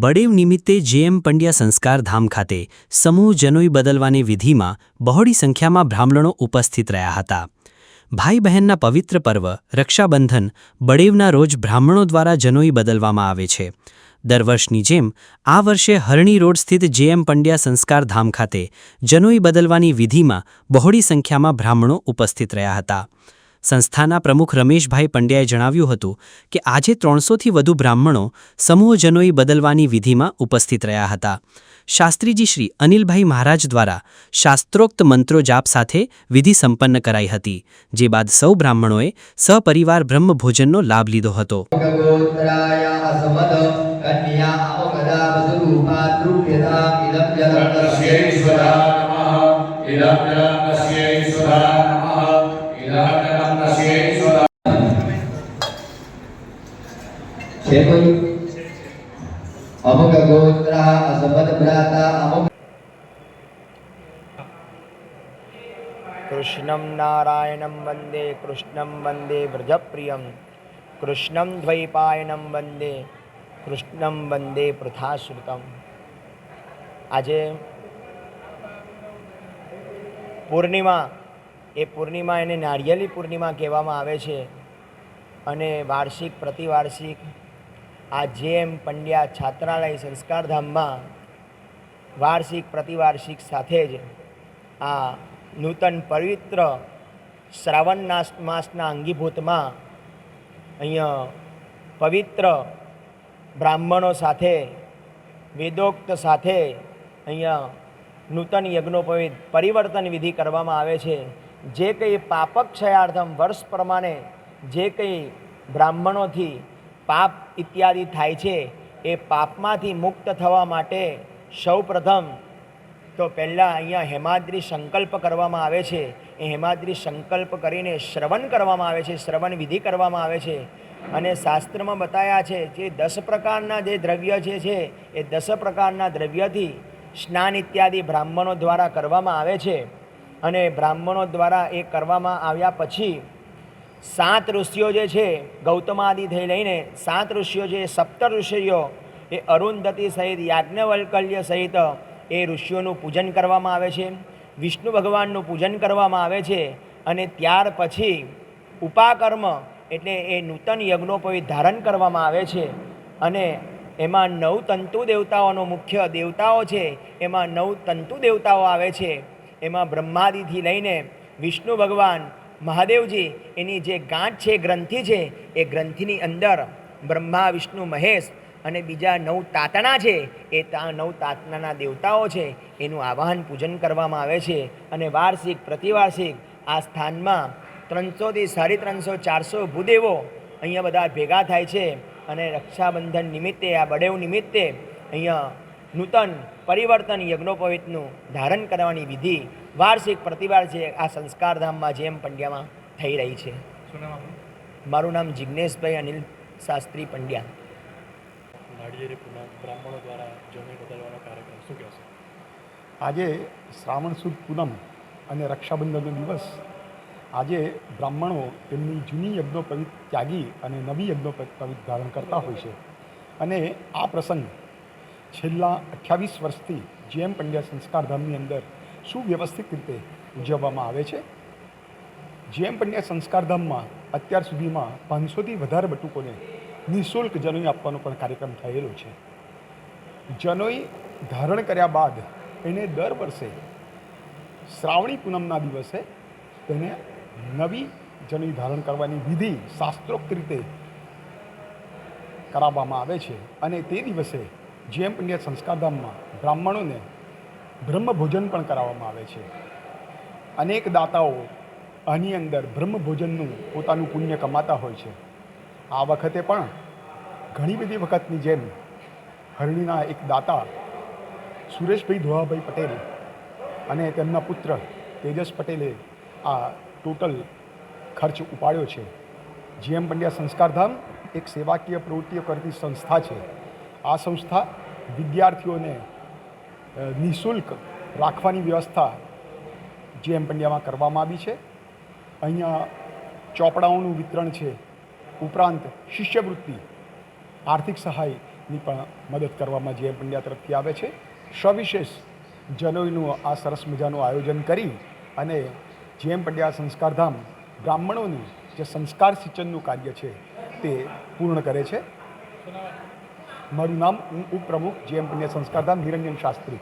બળેવ નિમિત્તે જેએમ પંડ્યા સંસ્કાર ધામ ખાતે સમૂહ જનોઈ બદલવાની વિધિમાં બહોળી સંખ્યામાં બ્રાહ્મણો ઉપસ્થિત રહ્યા હતા. ભાઈ બહેનના પવિત્ર પર્વ, રક્ષાબંધન બડેવના રોજ બ્રાહ્મણો દ્વારા જનોઈ બદલવામાં આવે છે. દર વર્ષની જેમ આ વર્ષે હરણી રોડ સ્થિત જેએમ પંડ્યા સંસ્કાર ધામ ખાતે જનોઈ બદલવાની વિધિમાં બહોળી સંખ્યામાં બ્રાહ્મણો ઉપસ્થિત રહ્યા હતા. સંસ્થાના પ્રમુખ રમેશભાઈ પંડ્યાએ જણાવ્યું હતું કે આજે ત્રણસોથી વધુ બ્રાહ્મણો સમૂહ જનોઈ બદલવાની વિધિમાં ઉપસ્થિત રહ્યા હતા શાસ્ત્રીજી શ્રી અનિલભાઈ મહારાજ દ્વારા શાસ્ત્રોક્ત મંત્રો જાપ સાથે વિધિ સંપન્ન કરાઈ હતી જે બાદ સૌ બ્રાહ્મણોએ સહપરિવાર બ્રહ્મભોજનનો લાભ લીધો હતો ગોત્રાય અસમદ કન્યા અમગદા વસુરૂપા દ્રુભ્યતા ઇદમ જલમ तस्यैश्वरा नमः અમુક ગોત્રા અસમદ ભ્રાતા, અમુક કૃષ્ણમ નારાયણમ વંદે, કૃષ્ણમ વંદે વ્રજપ્રિયમ. કૃષ્ણમ દ્વૈપાયનમ વંદે, કૃષ્ણમ વંદે પૃથાશ્રુતમ. આજે પૂર્ણિમા, એ પૂર્ણિમા એને નારિયેલી પૂર્ણિમા કહેવામાં આવે છે. અને વાર્ષિક, પ્રતિવાર્ષિક આ જેમ પંડ્યા છાત્રાલય સંસ્કારધામમાં વાર્ષિક પ્રતિવાર્ષિક સાથે જ આ નૂતન પવિત્ર શ્રાવણ માસના અંગીભૂતમાં અહીંયા પવિત્ર બ્રાહ્મણો સાથે, વેદોક્ત સાથે અહીંયા નૂતન યજ્ઞોપવિત પરિવર્તન વિધિ કરવામાં આવે છે. જે કંઈ પાપક ક્ષયાર્થમ વર્ષ પ્રમાણે જે કંઈ બ્રાહ્મણોથી પાપ ઇત્યાદિ થાય છે, એ પાપમાંથી મુક્ત થવા માટે સૌપ્રથમ તો પહેલાં અહીંયા હેમાદ્રી સંકલ્પ કરવામાં આવે છે. એ હેમાદ્રી સંકલ્પ કરીને શ્રવણ કરવામાં આવે છે, શ્રવણ વિધિ કરવામાં આવે છે. અને શાસ્ત્રમાં બતાવ્યા છે જે દસ પ્રકારના જે દ્રવ્ય જે છે, એ દસ પ્રકારના દ્રવ્યથી સ્નાન ઇત્યાદિ બ્રાહ્મણો દ્વારા કરવામાં આવે છે. અને બ્રાહ્મણો દ્વારા એ કરવામાં આવ્યા પછી સાત ઋષિઓ જે છે ગૌતમાદિથી લઈને સાત ઋષિઓ જે, સપ્ત ઋષિઓ, એ અરુંધતી સહિત, યાજ્ઞવલ્કલ્ય સહિત, એ ઋષિઓનું પૂજન કરવામાં આવે છે, વિષ્ણુ ભગવાનનું પૂજન કરવામાં આવે છે, અને ત્યાર પછી ઉપાકર્મ એટલે એ નૂતન યજ્ઞોપવિત ધારણ કરવામાં આવે છે, અને એમાં નવ તંતુ દેવતાઓનો મુખ્ય દેવતાઓ છે, એમાં નવ તંતુ દેવતાઓ આવે છે, એમાં બ્રહ્માદિથી લઈને વિષ્ણુ ભગવાન મહાદેવજી, એની જે ગાંઠ છે, ગ્રંથિ છે, એ ગ્રંથિની અંદર બ્રહ્મા, વિષ્ણુ, મહેશ અને બીજા નવ તાતણા છે, એ તા નવ તાતણાના દેવતાઓ છે, એનું આવાહન, પૂજન કરવામાં આવે છે અને વાર્ષિક, પ્રતિવાર્ષિક આ સ્થાનમાં ત્રણસોથી સાડી ત્રણસો, ચારસો ભૂદેવો અહીંયા બધા ભેગા થાય છે અને રક્ષાબંધન નિમિત્તે, આ બડેવ નિમિત્તે અહીંયા નૂતન પરિવર્તન યજ્ઞોપવિતનું ધારણ કરવાની વિધિ વાર્ષિક પ્રતિવાર છે આ સંસ્કારધામમાં જેમ પંડ્યામાં થઈ રહી છે. મારું નામ જિજ્ઞેશભાઈ અનિલ શાસ્ત્રી પંડ્યા. બ્રાહ્મણો દ્વારા બદલવાનો કાર્યક્રમ શું કહેશો? આજે શ્રાવણ સુદ પૂનમ અને રક્ષાબંધનનો દિવસ. આજે બ્રાહ્મણો તેમની જૂની યજ્ઞોપવિત ત્યાગી અને નવી યજ્ઞોપવિત ધારણ કરતા હોય છે. અને આ પ્રસંગ છેલ્લા અઠ્યાવીસ વર્ષથી જેમ પંડ્યા સંસ્કારધામની અંદર સુવ્યવસ્થિત રીતે ઉજવવામાં આવે છે, જેમ પંડ્યા સંસ્કારધામમાં અત્યાર સુધીમાં પાંચસોથી વધારે બટુકોને નિઃશુલ્ક જનોઈ આપવાનો પણ કાર્યક્રમ થયેલો છે. જનોઈ ધારણ કર્યા બાદ એને દર વર્ષે શ્રાવણી પૂનમના દિવસે તેને નવી જનોઈ ધારણ કરવાની વિધિ શાસ્ત્રોક્ત રીતે કરાવવામાં આવે છે અને તે દિવસે જેમ પંડ્યા સંસ્કારધામમાં બ્રાહ્મણોને બ્રહ્મભોજન પણ કરાવવામાં આવે છે. અનેક દાતાઓ આની અંદર બ્રહ્મભોજનનું પોતાનું પુણ્ય કમાતા હોય છે. આ વખતે પણ ઘણી બધી વખતની જેમ હરણીના એક દાતા સુરેશભાઈ ધોવાભાઈ પટેલ અને તેમના પુત્ર તેજસ પટેલે આ ટોટલ ખર્ચ ઉપાડ્યો છે. જીએમ પંડ્યા સંસ્કારધામ એક સેવાકીય પ્રવૃત્તિઓ કરતી સંસ્થા છે આ સંસ્થા વિદ્યાર્થીઓને નિઃશુલ્ક રાખવાની વ્યવસ્થા જીએમ પંડ્યામાં કરવામાં આવી છે. અહીંયા ચોપડાઓનું વિતરણ છે. ઉપરાંત શિષ્યવૃત્તિ, આર્થિક સહાયની પણ મદદ કરવામાં જેએમ પંડ્યા તરફથી આવે છે. સવિશેષ જનોઈનું આ સરસ મજાનું આયોજન કરી અને જેએમ પંડ્યા સંસ્કારધામ બ્રાહ્મણોનું જે સંસ્કાર સિંચનનું કાર્ય છે તે પૂર્ણ કરે છે. મારું નામ હું ઉપપ્રમુખ જેએમ પંડ્યા સંસ્કારધામ નિરંજન શાસ્ત્રી.